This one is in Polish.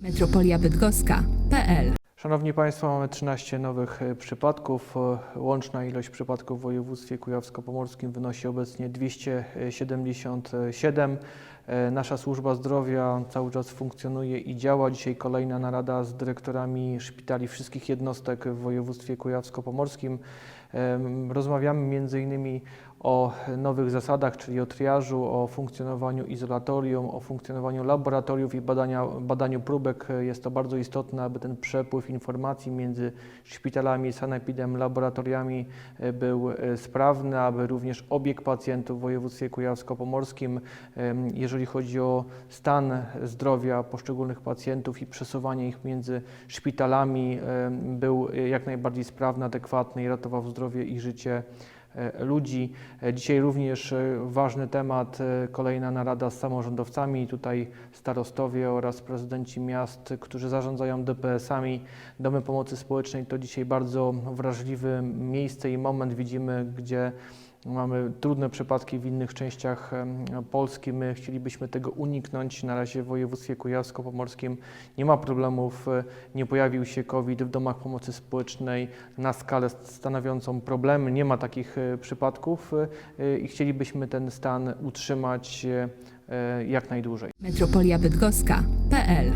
metropoliabydgoska.pl Szanowni Państwo, mamy 13 nowych e, przypadków. E, Łączna ilość przypadków w województwie kujawsko-pomorskim wynosi obecnie 277. E, Nasza służba zdrowia cały czas funkcjonuje i działa. Dzisiaj kolejna narada z dyrektorami szpitali wszystkich jednostek w województwie kujawsko-pomorskim. Rozmawiamy między innymi o nowych zasadach, czyli o triażu, o funkcjonowaniu izolatorium, o funkcjonowaniu laboratoriów i badania, badaniu próbek. Jest to bardzo istotne, aby ten przepływ informacji między szpitalami, sanepidem, laboratoriami e, był e, sprawny, aby również obieg pacjentów w województwie kujawsko-pomorskim, jeżeli chodzi o stan zdrowia poszczególnych pacjentów i przesuwanie ich między szpitalami, był e, jak najbardziej sprawny, adekwatny i ratował zdrowie i życie ludzi. E, Dzisiaj również e, ważny temat, e, kolejna narada z samorządowcami, tutaj starostowie oraz prezydenci miast, którzy zarządzają DPS-ami. Domy Pomocy Społecznej to dzisiaj bardzo wrażliwe miejsce i moment widzimy, gdzie Mamy trudne przypadki w innych częściach Polski. My chcielibyśmy tego uniknąć. Na razie w województwie kujawsko-pomorskim nie ma problemów. e, Nie pojawił się COVID w domach pomocy społecznej na skalę stanowiącą problemy. Nie ma takich e, przypadków e, i chcielibyśmy ten stan utrzymać jak najdłużej. metropoliabydgoska.pl